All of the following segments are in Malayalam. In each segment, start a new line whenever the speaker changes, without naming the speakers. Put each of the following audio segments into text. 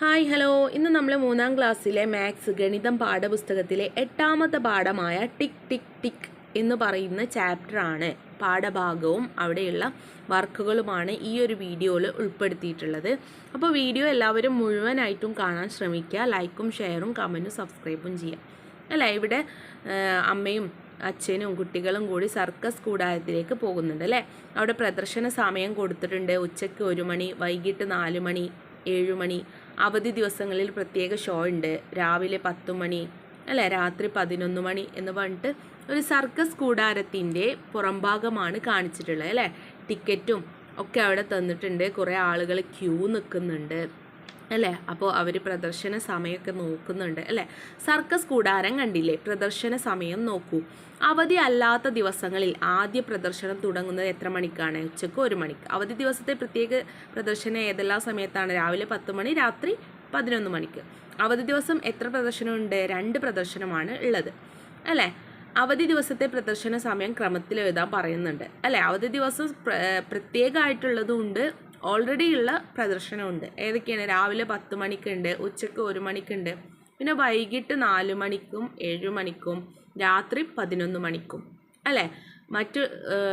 Hi hello. ഇന്ന് നമ്മൾ മൂന്നാം ക്ലാസ്സിലെ മാത്സ് ഗണിതം പാഠപുസ്തകത്തിലെ എട്ടാമത്തെ പാഠമായ ടിക് ടിക് ടിക് എന്ന് പറയുന്ന ചാപ്റ്ററാണ് പാഠഭാഗവും അവിടെയുള്ള വർക്കുകളുമാണ് ഈ ഒരു വീഡിയോയിൽ ഉൾപ്പെടുത്തിയിട്ടുള്ളത്. അപ്പോൾ വീഡിയോ എല്ലാവരും മുഴുവനായിട്ടും കാണാൻ ശ്രമിക്കുക. ലൈക്കും ഷെയറും കമന്റും സബ്സ്ക്രൈബും ചെയ്യുക. അല്ല? ഇവിടെ അമ്മയും അച്ഛനും കുട്ടികളും കൂടി സർക്കസ് കൂടാരത്തിലേക്ക് പോകുന്നുണ്ട് അല്ലേ? അവിടെ പ്രദർശന സമയം കൊടുത്തിട്ടുണ്ട്. ഉച്ചയ്ക്ക് ഒരു മണി വൈകിട്ട് നാല് മണി ഏഴ് മണി അവധി ദിവസങ്ങളിൽ പ്രത്യേക ഷോ ഉണ്ട്. രാവിലെ പത്ത് മണി അല്ലേ? രാത്രി പതിനൊന്ന് മണി എന്ന് പറഞ്ഞിട്ട് ഒരു സർക്കസ് കൂടാരത്തിന്റെ പുറംഭാഗമാണ് കാണിച്ചിട്ടുള്ളത് അല്ലേ? ടിക്കറ്റും ഒക്കെ അവിടെ തന്നിട്ടുണ്ട്. കുറേ ആളുകൾ ക്യൂ നിൽക്കുന്നുണ്ട്. അല്ലേ? അപ്പോൾ അവർ പ്രദർശന സമയമൊക്കെ നോക്കുന്നുണ്ട് അല്ലേ? സർക്കസ് കൂടാരം കണ്ടില്ലേ? പ്രദർശന സമയം നോക്കൂ. അവധി അല്ലാത്ത ദിവസങ്ങളിൽ ആദ്യ പ്രദർശനം തുടങ്ങുന്നത് എത്ര മണിക്കാണ്? ഉച്ചയ്ക്ക് ഒരു മണിക്ക്. അവധി ദിവസത്തെ പ്രത്യേക പ്രദർശനം ഏതെല്ലാം സമയത്താണ്? രാവിലെ പത്ത് മണി രാത്രി പതിനൊന്ന് മണിക്ക്. അവധി ദിവസം എത്ര പ്രദർശനമുണ്ട്? രണ്ട് പ്രദർശനമാണ് ഉള്ളത് അല്ലേ? അവധി ദിവസത്തെ പ്രദർശന സമയം ക്രമത്തിൽ എഴുതാൻ പറയുന്നുണ്ട് അല്ലേ? അവധി ദിവസം പ്രത്യേകമായിട്ടുള്ളതുകൊണ്ട് ഓൾറെഡി ഉള്ള പ്രദർശനമുണ്ട്. ഏതൊക്കെയാണ്? രാവിലെ പത്ത് മണിക്കുണ്ട് ഉച്ചയ്ക്ക് ഒരു മണിക്കുണ്ട് പിന്നെ വൈകിട്ട് നാല് മണിക്കും ഏഴ് മണിക്കും രാത്രി പതിനൊന്ന് മണിക്കും അല്ലേ? മറ്റ്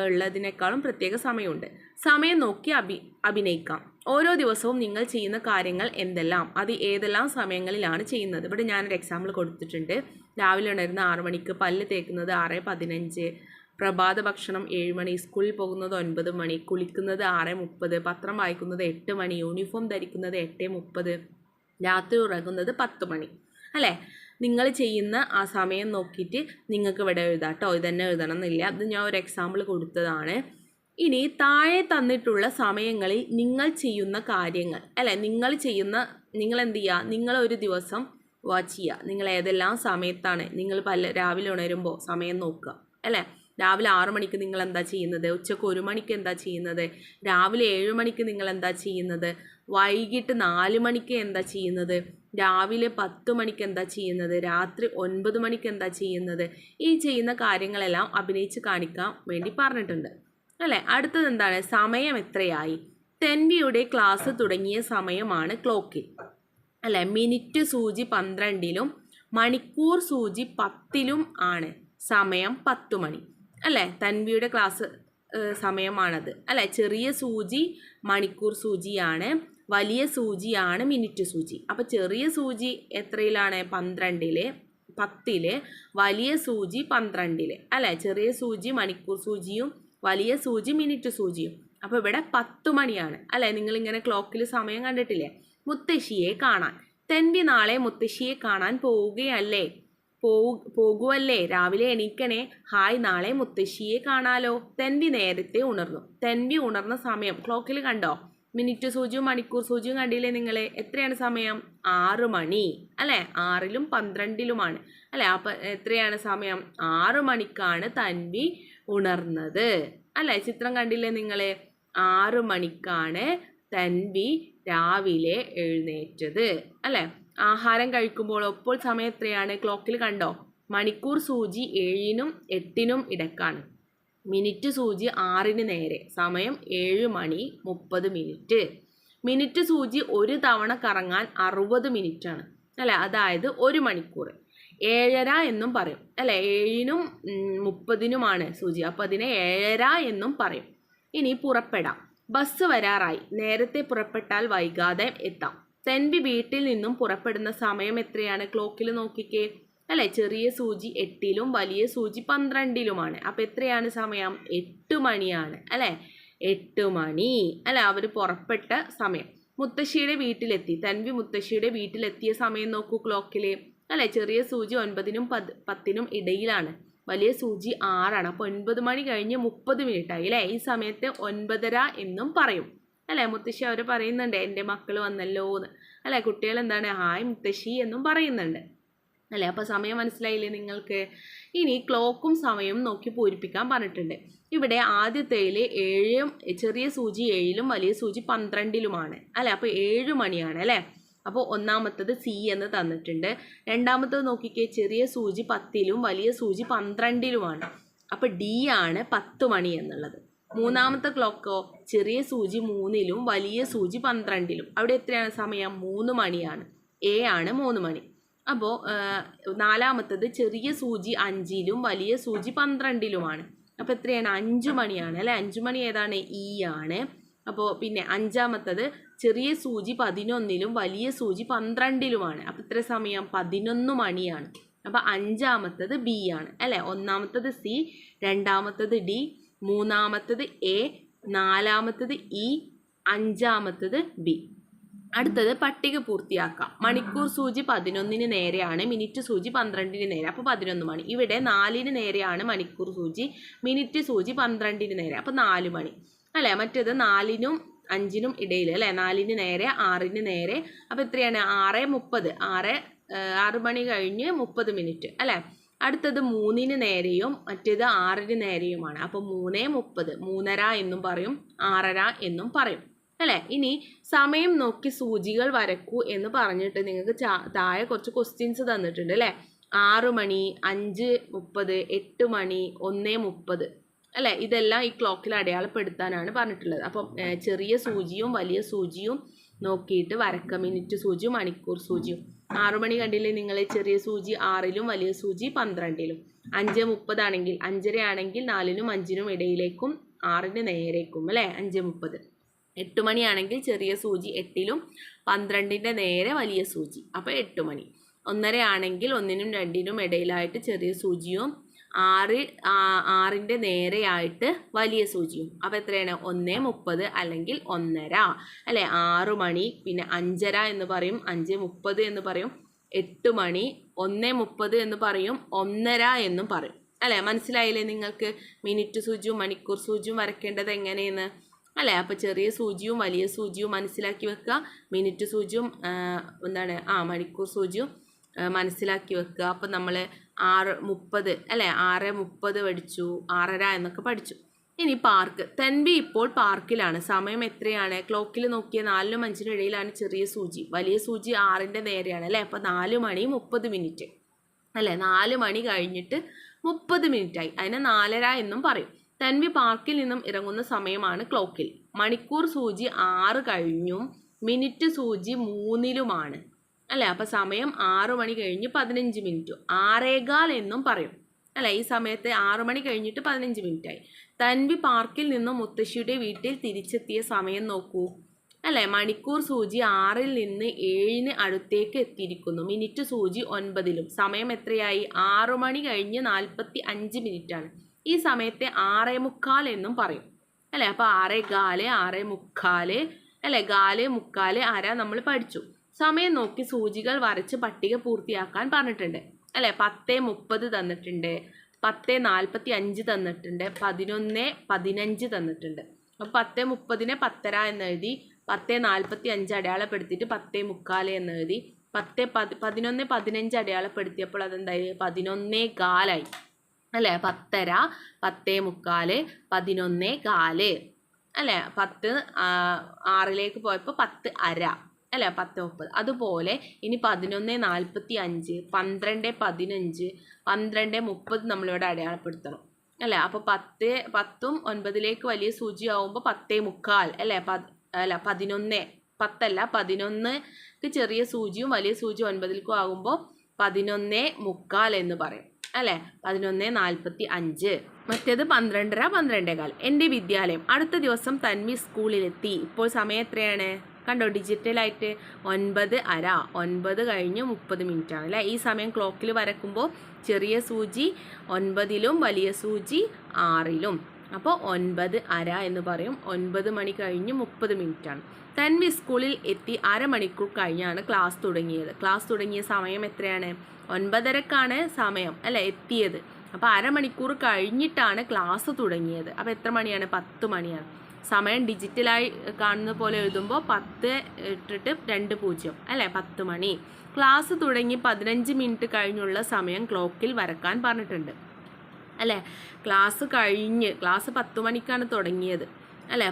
ഉള്ളതിനേക്കാളും പ്രത്യേക സമയമുണ്ട്. സമയം നോക്കി അഭി അഭിനയിക്കാം. ഓരോ ദിവസവും നിങ്ങൾ ചെയ്യുന്ന കാര്യങ്ങൾ എന്തെല്ലാം? അത് ഏതെല്ലാം സമയങ്ങളിലാണ് ചെയ്യുന്നത്? ഇവിടെ ഞാനൊരു എക്സാമ്പിൾ കൊടുത്തിട്ടുണ്ട്. രാവിലെ ഉണരുന്ന ആറ് മണിക്ക് പല്ല് തേക്കുന്നത് ആറ് പതിനഞ്ച് പ്രഭാത ഭക്ഷണം ഏഴ് മണി സ്കൂളിൽ പോകുന്നത് ഒൻപത് മണി കുളിക്കുന്നത് ആറ് മുപ്പത് പത്രം വായിക്കുന്നത് എട്ട് മണി യൂണിഫോം ധരിക്കുന്നത് എട്ട് മുപ്പത് രാത്രി ഉറങ്ങുന്നത് പത്ത് മണി. അല്ലേ? നിങ്ങൾ ചെയ്യുന്ന ആ സമയം നോക്കിയിട്ട് നിങ്ങൾക്ക് ഇവിടെ എഴുതാം കേട്ടോ ഇതന്നെ എഴുതണം എന്നില്ല. അത് ഞാൻ ഒരു എക്സാമ്പിൾ കൊടുത്തതാണ്. ഇനി താഴെ തന്നിട്ടുള്ള സമയങ്ങളിൽ നിങ്ങൾ ചെയ്യുന്ന കാര്യങ്ങൾ. അല്ലെ? നിങ്ങൾ ചെയ്യുന്ന നിങ്ങൾ എന്ത് ചെയ്യുക? നിങ്ങൾ ഒരു ദിവസം വാച്ച് ചെയ്യുക. നിങ്ങൾ ഏതെല്ലാം സമയത്താണ്? നിങ്ങൾ പല രാവിലെ ഉണരുമ്പോൾ സമയം നോക്കുക. അല്ലേ? രാവിലെ ആറു മണിക്ക് നിങ്ങൾ എന്താ ചെയ്യുന്നത്? ഉച്ചയ്ക്ക് ഒരു മണിക്ക് എന്താ ചെയ്യുന്നത്? രാവിലെ ഏഴ് മണിക്ക് നിങ്ങൾ എന്താ ചെയ്യുന്നത്? വൈകിട്ട് നാല് മണിക്ക് എന്താ ചെയ്യുന്നത്? രാവിലെ പത്ത് മണിക്ക് എന്താ ചെയ്യുന്നത്? രാത്രി ഒൻപത് മണിക്ക് എന്താ ചെയ്യുന്നത്? ഈ ചെയ്യുന്ന കാര്യങ്ങളെല്ലാം അഭിനയിച്ച് കാണിക്കാൻ വേണ്ടി പറഞ്ഞിട്ടുണ്ട്. അല്ലേ? അടുത്തത് എന്താണ്? സമയം എത്രയായി? തെൻവിയുടെ ക്ലാസ് തുടങ്ങിയ സമയമാണ് ക്ലോക്കിൽ. അല്ലേ? മിനിറ്റ് സൂചി പന്ത്രണ്ടിലും മണിക്കൂർ സൂചി പത്തിലും ആണ്. സമയം പത്തു മണി. അല്ലേ? തൻവിയുടെ ക്ലാസ് സമയമാണത്. അല്ലേ? ചെറിയ സൂചി മണിക്കൂർ സൂചിയാണ് വലിയ സൂചിയാണ് മിനിറ്റ് സൂചി. അപ്പോൾ ചെറിയ സൂചി എത്രയിലാണ്? പന്ത്രണ്ടിൽ പത്തിൽ വലിയ സൂചി പന്ത്രണ്ടിൽ. അല്ലേ? ചെറിയ സൂചി മണിക്കൂർ സൂചിയും വലിയ സൂചി മിനിറ്റ് സൂചിയും. അപ്പോൾ ഇവിടെ പത്ത് മണിയാണ്. അല്ലേ? നിങ്ങളിങ്ങനെ ക്ലോക്കിൽ സമയം കണ്ടിട്ടില്ലേ? മുത്തശ്ശിയെ കാണാൻ. തെൻവി നാളെ മുത്തശ്ശിയെ കാണാൻ പോവുകയല്ലേ? പോവു പോകുവല്ലേ? രാവിലെ എണീക്കണേ. ഹായ് നാളെ മുത്തശ്ശിയെ കാണാലോ. തെൻവി നേരത്തെ ഉണർന്നു. തെൻവി ഉണർന്ന സമയം. ക്ലോക്കിൽ കണ്ടോ? മിനിറ്റ് സൂചിയും മണിക്കൂർ സൂചിയും കണ്ടില്ലേ നിങ്ങൾ എത്രയാണ് സമയം? ആറ് മണി. അല്ലേ? ആറിലും പന്ത്രണ്ടിലുമാണ്. അല്ലേ? അപ്പം എത്രയാണ് സമയം? ആറ് മണിക്കാണ് തൻവി ഉണർന്നത്. അല്ലേ? ചിത്രം കണ്ടില്ലേ നിങ്ങൾ ആറ് മണിക്കാണ് തൻവി രാവിലെ എഴുന്നേറ്റത്. അല്ലേ? ആഹാരം കഴിക്കുമ്പോൾ ഒപ്പോൾ സമയം എത്രയാണ്? ക്ലോക്കിൽ കണ്ടോ? മണിക്കൂർ സൂചി ഏഴിനും എട്ടിനും ഇടക്കാണ്. മിനിറ്റ് സൂചി ആറിന് നേരെ. സമയം ഏഴ് മണി മുപ്പത് മിനിറ്റ്. മിനിറ്റ് സൂചി ഒരു തവണ കറങ്ങാൻ അറുപത് മിനിറ്റാണ്. അല്ലേ? അതായത് ഒരു മണിക്കൂർ. ഏഴര എന്നും പറയും. അല്ലേ? ഏഴിനും മുപ്പതിനുമാണ് സൂചി. അപ്പോൾ അതിനെ ഏഴര എന്നും പറയും. ഇനി പുറപ്പെടാം. ബസ് വരാറായി. നേരത്തെ പുറപ്പെട്ടാൽ വൈകാതെ എത്താം. തെൻവി വീട്ടിൽ നിന്നും പുറപ്പെടുന്ന സമയം എത്രയാണ്? ക്ലോക്കിൽ നോക്കിക്കേ. അല്ലെ? ചെറിയ സൂചി എട്ടിലും വലിയ സൂചി പന്ത്രണ്ടിലുമാണ്. അപ്പം എത്രയാണ് സമയം? എട്ട് മണിയാണ്. അല്ലേ? എട്ട് മണി. അല്ലെ? അവർ പുറപ്പെട്ട സമയം. മുത്തശ്ശിയുടെ വീട്ടിലെത്തി. തൻവി മുത്തശ്ശിയുടെ വീട്ടിലെത്തിയ സമയം നോക്കൂ ക്ലോക്കിൽ അല്ലെ? ചെറിയ സൂചി ഒൻപതിനും പത് പത്തിനും ഇടയിലാണ്. വലിയ സൂചി ആറാണ്. അപ്പോൾ ഒൻപത് മണി കഴിഞ്ഞ് മുപ്പത് മിനിറ്റ് ആയി അല്ലേ? ഈ സമയത്ത് ഒൻപതര എന്നും പറയും. അല്ലേ മുത്തശ്ശി അവർ പറയുന്നുണ്ട് എന്റെ മക്കൾ വന്നല്ലോ എന്ന് അല്ലേ കുട്ടികൾ എന്താണ് ഹായ് മുത്തശ്ശി എന്നും പറയുന്നുണ്ട്. അല്ലേ അപ്പോൾ സമയം മനസ്സിലായില്ലേ നിങ്ങൾക്ക്? ഇനി ക്ലോക്കും സമയവും നോക്കി പൂരിപ്പിക്കാൻ പറഞ്ഞിട്ടുണ്ട്. ഇവിടെ ആദ്യത്തേൽ ഏഴും ചെറിയ സൂചി ഏഴിലും വലിയ സൂചി പന്ത്രണ്ടിലുമാണ്. അല്ലേ അപ്പോൾ ഏഴ് മണിയാണ് അല്ലേ? അപ്പോൾ ഒന്നാമത്തത് സി എന്ന് തന്നിട്ടുണ്ട്. രണ്ടാമത്തത് നോക്കിക്കേ ചെറിയ സൂചി പത്തിലും വലിയ സൂചി പന്ത്രണ്ടിലുമാണ്. അപ്പോൾ ഡി ആണ് പത്ത് മണി എന്നുള്ളത്. മൂന്നാമത്തെ ക്ലോക്കോ ചെറിയ സൂചി മൂന്നിലും വലിയ സൂചി പന്ത്രണ്ടിലും. അവിടെ എത്രയാണ് സമയം? മൂന്ന് മണിയാണ്. എ ആണ് മൂന്ന് മണി. അപ്പോൾ നാലാമത്തത് ചെറിയ സൂചി അഞ്ചിലും വലിയ സൂചി പന്ത്രണ്ടിലുമാണ്. അപ്പോൾ എത്രയാണ്? അഞ്ചു മണിയാണ് അല്ലെ? അഞ്ചു മണി ഏതാണ്? ഇ ആണ്. അപ്പോൾ പിന്നെ അഞ്ചാമത്തത് ചെറിയ സൂചി പതിനൊന്നിലും വലിയ സൂചി പന്ത്രണ്ടിലുമാണ്. അപ്പോൾ ഇത്ര സമയം? പതിനൊന്ന് മണിയാണ്. അപ്പോൾ അഞ്ചാമത്തത് ബി ആണ് അല്ലേ? ഒന്നാമത്തത് സി രണ്ടാമത്തത് ഡി മൂന്നാമത്തത് എ നാലാമത്തത് ഇ അഞ്ചാമത്തത് ബി അടുത്തത് പട്ടിക പൂർത്തിയാക്കാം. മണിക്കൂർ സൂചി പതിനൊന്നിന് നേരെയാണ് മിനിറ്റ് സൂചി പന്ത്രണ്ടിന് നേരെ. അപ്പോൾ പതിനൊന്ന് മണി ഇവിടെ നാലിന് നേരെയാണ് മണിക്കൂർ സൂചി മിനിറ്റ് സൂചി പന്ത്രണ്ടിന് നേരെ. അപ്പോൾ നാല് മണി. അല്ലേ? മറ്റേത് നാലിനും അഞ്ചിനും ഇടയിൽ അല്ലേ? നാലിന് നേരെ ആറിന് നേരെ. അപ്പോൾ എത്രയാണ്? ആറ് മുപ്പത്. ആറ് ആറ് മണി കഴിഞ്ഞ് മുപ്പത് മിനിറ്റ്. അല്ലേ? അടുത്തത് മൂന്നിന് നേരെയും മറ്റേത് ആറിന് നേരെയുമാണ്. അപ്പോൾ മൂന്ന് മുപ്പത് മൂന്നര എന്നും പറയും ആറര എന്നും പറയും. അല്ലേ? ഇനി സമയം നോക്കി സൂചികൾ വരക്കൂ എന്ന് പറഞ്ഞിട്ട് നിങ്ങൾക്ക് താഴെ കുറച്ച് ക്വസ്റ്റ്യൻസ് തന്നിട്ടുണ്ട് അല്ലേ? ആറ് മണി അഞ്ച് മുപ്പത് എട്ട് മണി ഒന്നേ മുപ്പത്. അല്ലേ? ഇതെല്ലാം ഈ ക്ലോക്കിൽ അടയാളപ്പെടുത്താനാണ് പറഞ്ഞിട്ടുള്ളത്. അപ്പം ചെറിയ സൂചിയും വലിയ സൂചിയും നോക്കിയിട്ട് വരക്ക. മിനിറ്റ് സൂചിയും മണിക്കൂർ സൂചിയും ആറു മണി കണ്ടില്ലേ നിങ്ങൾ ചെറിയ സൂചി ആറിലും വലിയ സൂചി പന്ത്രണ്ടിലും. അഞ്ച് മുപ്പതാണെങ്കിൽ അഞ്ചര ആണെങ്കിൽ നാലിനും അഞ്ചിനും ഇടയിലേക്കും ആറിന് നേരേക്കും അല്ലേ? അഞ്ച് മുപ്പത്. എട്ട് മണിയാണെങ്കിൽ ചെറിയ സൂചി എട്ടിലും പന്ത്രണ്ടിന്റെ നേരെ വലിയ സൂചി. അപ്പോൾ എട്ട് മണി. ഒന്നര ആണെങ്കിൽ ഒന്നിനും രണ്ടിനും ഇടയിലായിട്ട് ചെറിയ സൂചിയും ആറ് ആറിന്റെ നേരെയായിട്ട് വലിയ സൂചിയും. അപ്പോൾ എത്രയാണ്? ഒന്ന് മുപ്പത് അല്ലെങ്കിൽ ഒന്നര. അല്ലേ? ആറു മണി പിന്നെ അഞ്ചര എന്ന് പറയും അഞ്ച് മുപ്പത് എന്ന് പറയും എട്ട് മണി ഒന്ന് മുപ്പത് എന്ന് പറയും ഒന്നര എന്നും പറയും. അല്ലേ? മനസ്സിലായില്ലേ നിങ്ങൾക്ക്? മിനിറ്റ് സൂചിയും മണിക്കൂർ സൂചിയും വരയ്ക്കേണ്ടത് എങ്ങനെയെന്ന്? അല്ലേ? അപ്പോൾ ചെറിയ സൂചിയും വലിയ സൂചിയും മനസ്സിലാക്കി വെക്കുക. മിനിറ്റ് സൂചിയും എന്താണ്? ആ മണിക്കൂർ സൂചിയും മനസ്സിലാക്കി വെക്കുക. അപ്പം നമ്മൾ ആറ് മുപ്പത് അല്ലേ? ആറ് മുപ്പത് പഠിച്ചു ആറര എന്നൊക്കെ പഠിച്ചു. ഇനി പാർക്ക്. തൻവി ഇപ്പോൾ പാർക്കിലാണ്. സമയം എത്രയാണ്? ക്ലോക്കിൽ നോക്കിയ നാലിനും അഞ്ചിനും ഇടയിലാണ് ചെറിയ സൂചി. വലിയ സൂചി ആറിന്റെ നേരെയാണ് അല്ലേ? അപ്പോൾ നാല് മണി മുപ്പത് മിനിറ്റ് അല്ലേ? നാല് മണി കഴിഞ്ഞിട്ട് മുപ്പത് മിനിറ്റായി. അതിനെ നാലര എന്നും പറയും. തൻവി പാർക്കിൽ നിന്നും ഇറങ്ങുന്ന സമയമാണ് ക്ലോക്കിൽ. മണിക്കൂർ സൂചി ആറ് കഴിഞ്ഞും മിനിറ്റ് സൂചി മൂന്നിലുമാണ്. അല്ലേ? അപ്പോൾ സമയം ആറു മണി കഴിഞ്ഞ് പതിനഞ്ച് മിനിറ്റ്. ആറേകാൽ എന്നും പറയും. അല്ലേ? ഈ സമയത്ത് ആറു മണി കഴിഞ്ഞിട്ട് പതിനഞ്ച് മിനിറ്റായി. തൻവി പാർക്കിൽ നിന്നും മുത്തശ്ശിയുടെ വീട്ടിൽ തിരിച്ചെത്തിയ സമയം നോക്കൂ. അല്ലേ? മണിക്കൂർ സൂചി ആറിൽ നിന്ന് ഏഴിന് അടുത്തേക്ക് എത്തിയിരിക്കുന്നു. മിനിറ്റ് സൂചി ഒൻപതിലും. സമയം എത്രയായി? ആറു മണി കഴിഞ്ഞ് നാൽപ്പത്തി അഞ്ച് മിനിറ്റാണ്. ഈ സമയത്തെ ആറേ മുക്കാൽ എന്നും പറയും. അല്ലേ? അപ്പോൾ ആറേ ഗാൽ ആറേ മുക്കാൽ അല്ലേ? ഗാൽ മുക്കാൽ അര നമ്മൾ പഠിച്ചു. സമയം നോക്കി സൂചികൾ വരച്ച് പട്ടിക പൂർത്തിയാക്കാൻ പറഞ്ഞിട്ടുണ്ട്. അല്ലേ? പത്ത് മുപ്പത് തന്നിട്ടുണ്ട്. പത്ത് നാൽപ്പത്തി അഞ്ച് തന്നിട്ടുണ്ട്. പതിനൊന്ന് പതിനഞ്ച് തന്നിട്ടുണ്ട്. അപ്പോൾ പത്ത് മുപ്പതിനെ പത്തര എന്ന് എഴുതി പത്ത് നാൽപ്പത്തി അഞ്ച് അടയാളപ്പെടുത്തിയിട്ട് പത്ത് മുക്കാൽ എന്ന് എഴുതി പത്ത് പതി പതിനൊന്ന് പതിനഞ്ച് അടയാളപ്പെടുത്തിയപ്പോൾ അതെന്തായി? പതിനൊന്നേ കാലായി. അല്ലേ? പത്തര പത്തേ മുക്കാൽ പതിനൊന്നേ കാൽ. അല്ലേ? പത്ത് ആറിലേക്ക് പോയപ്പോൾ പത്ത് അര. അല്ലേ പത്ത് മുപ്പത് അതുപോലെ ഇനി പതിനൊന്ന് നാൽപ്പത്തി അഞ്ച് പന്ത്രണ്ട് പതിനഞ്ച് പന്ത്രണ്ട് മുപ്പത് നമ്മളിവിടെ അടയാളപ്പെടുത്തണം. അല്ലേ? അപ്പോൾ പത്ത് പത്തും ഒൻപതിലേക്ക് വലിയ സൂചി ആവുമ്പോൾ പത്തേ മുക്കാൽ അല്ലേ? പത് അല്ല പതിനൊന്ന് പത്തല്ല പതിനൊന്നിക്ക് ചെറിയ സൂചിയും വലിയ സൂചി ഒൻപതിലേക്കും ആകുമ്പോൾ പതിനൊന്ന് മുക്കാൽ എന്ന് പറയും. അല്ലേ? പതിനൊന്ന് നാൽപ്പത്തി അഞ്ച് മറ്റേത് പന്ത്രണ്ടര പന്ത്രണ്ടേകാൽ. എന്റെ വിദ്യാലയം അടുത്ത ദിവസം തന്മി സ്കൂളിലെത്തി. ഇപ്പോൾ സമയം എത്രയാണ്? കണ്ടോ? ഡിജിറ്റലായിട്ട് ഒൻപത് അര ഒൻപത് കഴിഞ്ഞ് മുപ്പത് മിനിറ്റ് ആണ് അല്ലേ? ഈ സമയം ക്ലോക്കിൽ വരക്കുമ്പോൾ ചെറിയ സൂചി ഒൻപതിലും വലിയ സൂചി ആറിലും. അപ്പോൾ ഒൻപത് അര എന്ന് പറയും. ഒൻപത് മണി കഴിഞ്ഞ് മുപ്പത് ആണ് തൻവി സ്കൂളിൽ എത്തി അരമണിക്കൂർ കഴിഞ്ഞാണ് ക്ലാസ് തുടങ്ങിയത്. ക്ലാസ് തുടങ്ങിയ സമയം എത്രയാണ്? ഒൻപതരക്കാണ് സമയം അല്ല? എത്തിയത്. അപ്പോൾ അരമണിക്കൂർ കഴിഞ്ഞിട്ടാണ് ക്ലാസ് തുടങ്ങിയത്. അപ്പോൾ എത്ര മണിയാണ്? പത്ത് മണിയാണ്. സമയം ഡിജിറ്റലായി കാണുന്ന പോലെ എഴുതുമ്പോൾ പത്ത് ഇട്ടിട്ട് രണ്ട് പൂജ്യം അല്ലേ? പത്ത് മണി. ക്ലാസ് തുടങ്ങി പതിനഞ്ച് മിനിറ്റ് കഴിഞ്ഞുള്ള സമയം ക്ലോക്കിൽ വരക്കാൻ പറഞ്ഞിട്ടുണ്ട് അല്ലേ? ക്ലാസ് കഴിഞ്ഞ് ക്ലാസ് പത്ത് മണിക്കാണ് തുടങ്ങിയത് അല്ലേ?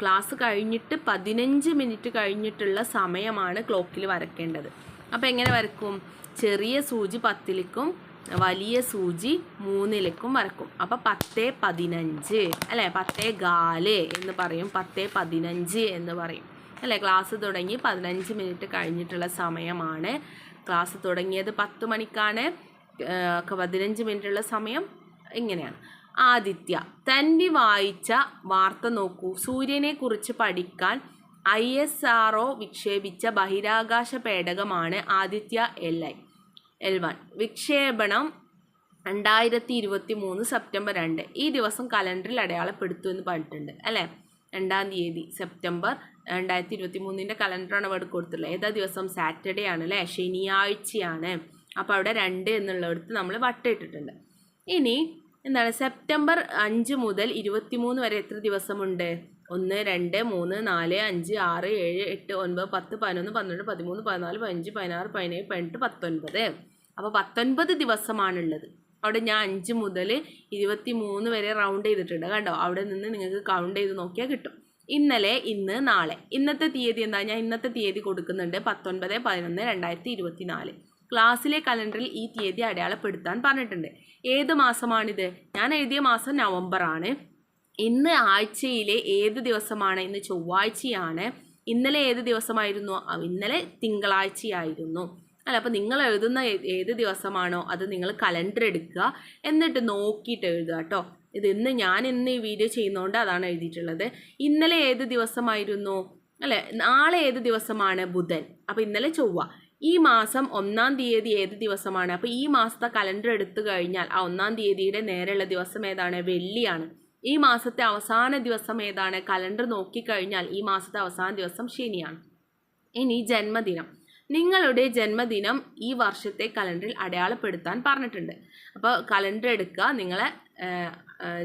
ക്ലാസ് കഴിഞ്ഞിട്ട് പതിനഞ്ച് മിനിറ്റ് കഴിഞ്ഞിട്ടുള്ള സമയമാണ് ക്ലോക്കിൽ വരക്കേണ്ടത്. അപ്പോൾ എങ്ങനെ വരക്കും? ചെറിയ സൂചി പത്തിലേക്കും വലിയ സൂചി മൂന്നിലേക്കും വരക്കും. അപ്പോൾ പത്ത് പതിനഞ്ച് അല്ലേ? പത്ത് ഗാൽ എന്ന് പറയും. പത്ത് പതിനഞ്ച് എന്ന് പറയും. അല്ലേ? ക്ലാസ് തുടങ്ങി പതിനഞ്ച് മിനിറ്റ് കഴിഞ്ഞിട്ടുള്ള സമയമാണ്. ക്ലാസ് തുടങ്ങിയത് പത്ത് മണിക്കാണ്. പതിനഞ്ച് മിനിറ്റ് ഉള്ള സമയം ഇങ്ങനെയാണ്. ആദിത്യ തന്നെ വായിച്ച വാർത്ത നോക്കൂ. സൂര്യനെ കുറിച്ച് പഠിക്കാൻ ഐ എസ് ആർ ഒ വിക്ഷേപിച്ച ബഹിരാകാശ പേടകമാണ് Aditya L I. L one വിക്ഷേപണം രണ്ടായിരത്തി ഇരുപത്തി മൂന്ന് സെപ്റ്റംബർ രണ്ട്. ഈ ദിവസം കലണ്ടറിൽ അടയാളപ്പെടുത്തു എന്ന് പറഞ്ഞിട്ടുണ്ട് അല്ലേ? രണ്ടാം തീയതി സെപ്റ്റംബർ രണ്ടായിരത്തി ഇരുപത്തി മൂന്നിന്റെ കലണ്ടറാണ് അവിടെ കൊടുത്തിട്ടുള്ളത്. ഏതാ ദിവസം? സാറ്റർഡേ ആണ് അല്ലേ? ശനിയാഴ്ചയാണ്. അപ്പോൾ അവിടെ രണ്ട് എന്നുള്ളിടത്ത് നമ്മൾ വട്ടയിട്ടിട്ടുണ്ട്. ഇനി എന്താണ് സെപ്റ്റംബർ അഞ്ച് മുതൽ ഇരുപത്തിമൂന്ന് വരെ എത്ര ദിവസമുണ്ട്? ഒന്ന് രണ്ട് മൂന്ന് നാല് അഞ്ച് ആറ് ഏഴ് എട്ട് ഒൻപത് പത്ത് പതിനൊന്ന് പന്ത്രണ്ട് പതിമൂന്ന് പതിനാല് പതിനഞ്ച് പതിനാറ് പതിനേഴ് പതിനെട്ട് പത്തൊൻപത്. അപ്പോൾ പത്തൊൻപത് ദിവസമാണുള്ളത്. അവിടെ ഞാൻ അഞ്ച് മുതൽ ഇരുപത്തി മൂന്ന് വരെ റൗണ്ട് ചെയ്തിട്ടുണ്ട്. കണ്ടോ? അവിടെ നിന്ന് നിങ്ങൾക്ക് കൗണ്ട് ചെയ്ത് നോക്കിയാൽ കിട്ടും. ഇന്നലെ ഇന്ന് നാളെ. ഇന്നത്തെ തീയതി എന്താ? ഞാൻ ഇന്നത്തെ തീയതി കൊടുക്കുന്നുണ്ട് പത്തൊൻപത് പതിനൊന്ന് രണ്ടായിരത്തി ഇരുപത്തി നാല് ക്ലാസ്സിലെ കലണ്ടറിൽ ഈ തീയതി അടയാളപ്പെടുത്താൻ പറഞ്ഞിട്ടുണ്ട്. ഏത് മാസമാണിത്? ഞാൻ എഴുതിയ മാസം നവംബറാണ്. ഇന്ന് ആഴ്ചയിലെ ഏത് ദിവസമാണ്? ഇന്ന് ചൊവ്വാഴ്ചയാണ്. ഇന്നലെ ഏത് ദിവസമായിരുന്നു? ഇന്നലെ തിങ്കളാഴ്ചയായിരുന്നു. അല്ല അപ്പോൾ നിങ്ങൾ എഴുതുന്ന ഏത് ദിവസമാണോ അത് നിങ്ങൾ കലണ്ടർ എടുക്കുക. എന്നിട്ട് നോക്കിയിട്ട് എഴുതുക കേട്ടോ. ഇത് ഇന്ന് ഞാൻ ഇന്ന് ഈ വീഡിയോ ചെയ്യുന്നതുകൊണ്ട് അതാണ് എഴുതിയിട്ടുള്ളത്. ഇന്നലെ ഏത് ദിവസമായിരുന്നു? അല്ലേ നാളെ ഏത് ദിവസമാണ്? ബുധൻ. അപ്പോൾ ഇന്നലെ ചൊവ്വ. ഈ മാസം ഒന്നാം തീയതി ഏത് ദിവസമാണ്? അപ്പോൾ ഈ മാസത്തെ കലണ്ടർ എടുത്തു കഴിഞ്ഞാൽ ആ ഒന്നാം തീയതിയുടെ നേരെയുള്ള ദിവസം ഏതാണ്? വെള്ളിയാണ്. ഈ മാസത്തെ അവസാന ദിവസം ഏതാണ്? കലണ്ടർ നോക്കിക്കഴിഞ്ഞാൽ ഈ മാസത്തെ അവസാന ദിവസം ശനിയാണ്. ഇനി ജന്മദിനം. നിങ്ങളുടെ ജന്മദിനം ഈ വർഷത്തെ കലണ്ടറിൽ അടയാളപ്പെടുത്താൻ പറഞ്ഞിട്ടുണ്ട്. അപ്പോൾ കലണ്ടർ എടുക്കുക നിങ്ങളെ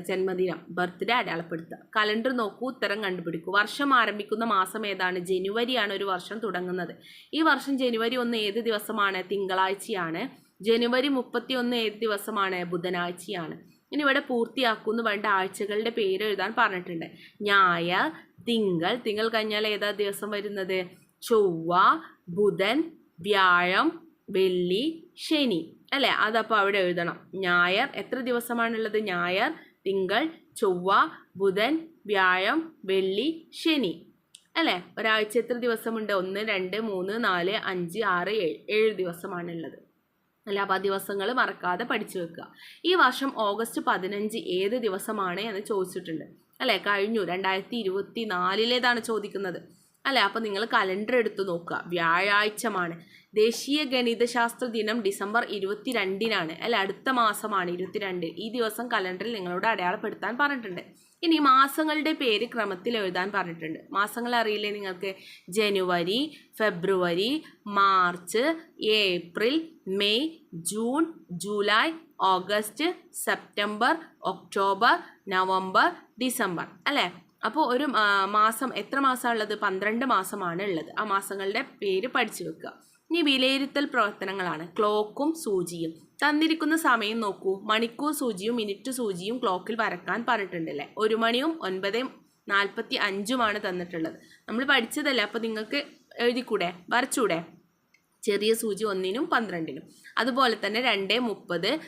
ജന്മദിനം ബർത്ത്ഡേ അടയാളപ്പെടുത്തുക. കലണ്ടർ നോക്കൂ ഉത്തരം കണ്ടുപിടിക്കൂ. വർഷം ആരംഭിക്കുന്ന മാസം ഏതാണ്? ജനുവരിയാണ് ഒരു വർഷം തുടങ്ങുന്നത്. ഈ വർഷം ജനുവരി ഒന്ന് ഏത് ദിവസമാണ്? തിങ്കളാഴ്ചയാണ്. ജനുവരി മുപ്പത്തി ഒന്ന് ഏത് ദിവസമാണ്? ബുധനാഴ്ചയാണ്. ഇനി ഇവിടെ പൂർത്തിയാക്കുന്നു വേണ്ട ആഴ്ചകളുടെ പേര് എഴുതാൻ പറഞ്ഞിട്ടുണ്ട്. ഞായർ തിങ്കൾ തിങ്കൾ കഴിഞ്ഞാൽ ഏതാ ദിവസം വരുന്നത്? ചൊവ്വ ബുധൻ വ്യാഴം വെള്ളി ശനി. അല്ലേ? അതപ്പോൾ അവിടെ എഴുതണം. ഞായർ എത്ര ദിവസമാണുള്ളത്? ഞായർ തിങ്കൾ ചൊവ്വ ബുധൻ വ്യാഴം വെള്ളി ശനി. അല്ലേ? ഒരാഴ്ച എത്ര ദിവസമുണ്ട്? ഒന്ന് രണ്ട് മൂന്ന് നാല് അഞ്ച് ആറ് ഏഴ്. ഏഴ് ദിവസമാണുള്ളത്. അല്ല? അപ്പോൾ ആ ദിവസങ്ങൾ മറക്കാതെ പഠിച്ചു വെക്കുക. ഈ വർഷം ഓഗസ്റ്റ് പതിനഞ്ച് ഏത് ദിവസമാണ് എന്ന് ചോദിച്ചിട്ടുണ്ട്. അല്ലേ? കഴിഞ്ഞു. രണ്ടായിരത്തി ഇരുപത്തി നാലിലേതാണ് ചോദിക്കുന്നത്. അല്ലേ? അപ്പോൾ നിങ്ങൾ കലണ്ടർ എടുത്ത് നോക്കുക. വ്യാഴാഴ്ചമാണ്. ദേശീയ ഗണിതശാസ്ത്ര ദിനം ഡിസംബർ ഇരുപത്തിരണ്ടിനാണ്. അല്ലെ? അടുത്ത മാസമാണ് ഇരുപത്തിരണ്ട്. ഈ ദിവസം കലണ്ടറിൽ നിങ്ങളോട് അടയാളപ്പെടുത്താൻ പറഞ്ഞിട്ടുണ്ട്. ഇനി മാസങ്ങളുടെ പേര് ക്രമത്തിൽ എഴുതാൻ പറഞ്ഞിട്ടുണ്ട്. മാസങ്ങൾ അറിയില്ലേ നിങ്ങൾക്ക്? ജനുവരി ഫെബ്രുവരി March April May June July August September October November December. അല്ലേ? അപ്പോൾ ഒരു മാസം എത്ര മാസമാണുള്ളത്? പന്ത്രണ്ട് മാസമാണ് ഉള്ളത് ആ മാസങ്ങളുടെ പേര് പഠിച്ചു വെക്കുക. ഇനി വിലയിരുത്തൽ പ്രവർത്തനങ്ങളാണ്. ക്ലോക്കും സൂചിയും. തന്നിരിക്കുന്ന സമയം നോക്കൂ. മണിക്കൂർ സൂചിയും മിനിറ്റ് സൂചിയും ക്ലോക്കിൽ വരക്കാൻ പറഞ്ഞിട്ടുണ്ടല്ലേ? ഒരു മണിയും ഒൻപത് നാൽപ്പത്തി അഞ്ചുമാണ് തന്നിട്ടുള്ളത്. നമ്മൾ പഠിച്ചതല്ലേ? അപ്പോൾ നിങ്ങൾക്ക് എഴുതിക്കൂടെ? വരച്ചൂടെ? ചെറിയ സൂചി ഒന്നിനും പന്ത്രണ്ടിനും. അതുപോലെ തന്നെ രണ്ട് മുപ്പത്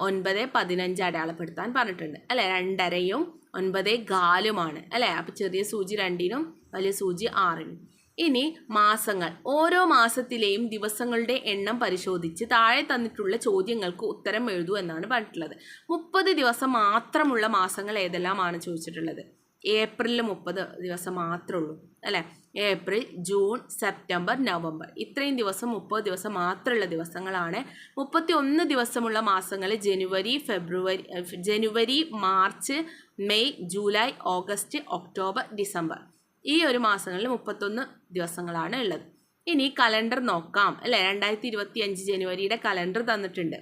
ഒൻപത് പതിനഞ്ച് അടയാളപ്പെടുത്താൻ പറഞ്ഞിട്ടുണ്ട്. അല്ലേ? രണ്ടരയും ഒൻപത് കാലുമാണ്. അല്ലേ? അപ്പോൾ ചെറിയ സൂചി രണ്ടിനും വലിയ സൂചി ആറിനും. ഇനി മാസങ്ങൾ. ഓരോ മാസത്തിലെയും ദിവസങ്ങളുടെ എണ്ണം പരിശോധിച്ച് താഴെ തന്നിട്ടുള്ള ചോദ്യങ്ങൾക്ക് ഉത്തരം എഴുതൂ എന്നാണ് പറഞ്ഞിട്ടുള്ളത്. മുപ്പത് ദിവസം മാത്രമുള്ള മാസങ്ങൾ ഏതെല്ലാമാണ് ചോദിച്ചിട്ടുള്ളത്? ഏപ്രിലിൽ മുപ്പത് ദിവസം മാത്രമേ ഉള്ളൂ. അല്ലേ? April June September November. ഇത്രയും ദിവസം മുപ്പത് ദിവസം മാത്രമുള്ള ദിവസങ്ങളാണ്. മുപ്പത്തി ഒന്ന് ദിവസമുള്ള മാസങ്ങൾ ജനുവരി ഫെബ്രുവരി ജനുവരി March May July August October December. ഈ ഒരു മാസങ്ങളിൽ മുപ്പത്തൊന്ന് ദിവസങ്ങളാണ് ഉള്ളത്. ഇനി കലണ്ടർ നോക്കാം. അല്ലേ? രണ്ടായിരത്തി ഇരുപത്തി അഞ്ച് ജനുവരിയുടെ കലണ്ടർ തന്നിട്ടുണ്ട്.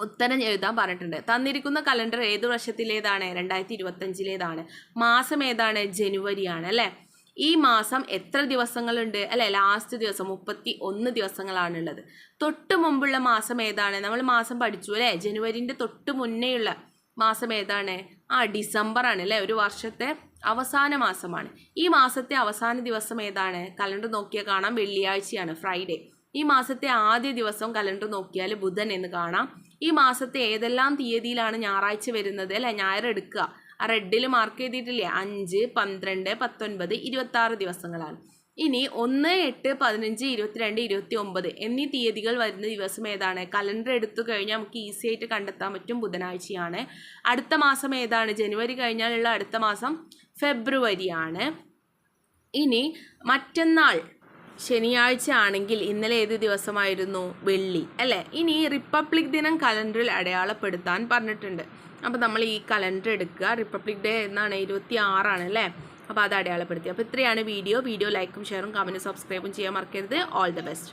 ഉത്തരം എഴുതാൻ പറഞ്ഞിട്ടുണ്ട്. തന്നിരിക്കുന്ന കലണ്ടർ ഏത് വർഷത്തിലേതാണ്? രണ്ടായിരത്തി ഇരുപത്തഞ്ചിലേതാണ് മാസം ഏതാണ്? ജനുവരിയാണ്. അല്ലേ? ഈ മാസം എത്ര ദിവസങ്ങളുണ്ട്? അല്ലെ ലാസ്റ്റ് ദിവസം മുപ്പത്തി ഒന്ന് ദിവസങ്ങളാണുള്ളത്. തൊട്ട് മുമ്പുള്ള മാസം ഏതാണ്? നമ്മൾ മാസം പഠിച്ചു അല്ലേ? ജനുവരിന്റെ തൊട്ട് മുന്നേയുള്ള മാസം ഏതാണ്? ആ ഡിസംബർ ആണ് അല്ലേ? ഒരു വർഷത്തെ അവസാന മാസമാണ്. ഈ മാസത്തെ അവസാന ദിവസം ഏതാണ്? കലണ്ടർ നോക്കിയാൽ കാണാം വെള്ളിയാഴ്ചയാണ് ഫ്രൈഡേ. ഈ മാസത്തെ ആദ്യ ദിവസം കലണ്ടർ നോക്കിയാൽ ബുധൻ എന്ന് കാണാം. ഈ മാസത്തെ ഏതെല്ലാം തീയതിയിലാണ് ഞായറാഴ്ച വരുന്നത്? അല്ലെ ഞായർ എടുക്കുക. ആ റെഡിൽ മാർക്ക് ചെയ്തിട്ടില്ലേ അഞ്ച് പന്ത്രണ്ട് പത്തൊൻപത് ഇരുപത്തി ആറ് ദിവസങ്ങളാണ്. ഇനി ഒന്ന് എട്ട് പതിനഞ്ച് ഇരുപത്തിരണ്ട് ഇരുപത്തി ഒമ്പത് എന്നീ തീയതികൾ വരുന്ന ദിവസം ഏതാണ്? കലണ്ടർ എടുത്തു കഴിഞ്ഞാൽ നമുക്ക് ഈസി ആയിട്ട് കണ്ടെത്താൻ പറ്റും ബുധനാഴ്ചയാണ്. അടുത്ത മാസം ഏതാണ്? ജനുവരി കഴിഞ്ഞാലുള്ള അടുത്ത മാസം ഫെബ്രുവരിയാണ്. ഇനി മറ്റന്നാൾ ശനിയാഴ്ച ആണെങ്കിൽ ഇന്നലെ ഏത് ദിവസമായിരുന്നു? വെള്ളി അല്ലേ? ഇനി റിപ്പബ്ലിക് ദിനം കലണ്ടറിൽ അടയാളപ്പെടുത്താൻ പറഞ്ഞിട്ടുണ്ട്. അപ്പോൾ നമ്മൾ ഈ കലണ്ടർ എടുക്കുക. റിപ്പബ്ലിക് ഡേ എന്നാണ് ഇരുപത്തി ആറാണ് അല്ലേ? അപ്പോൾ അത് അടയാളപ്പെടുത്തി. അപ്പോൾ ഇത്രയാണ് വീഡിയോ വീഡിയോ ലൈക്കും ഷെയറും കമന്റും സബ്സ്ക്രൈബും ചെയ്യാൻ മറക്കരുത്. All the best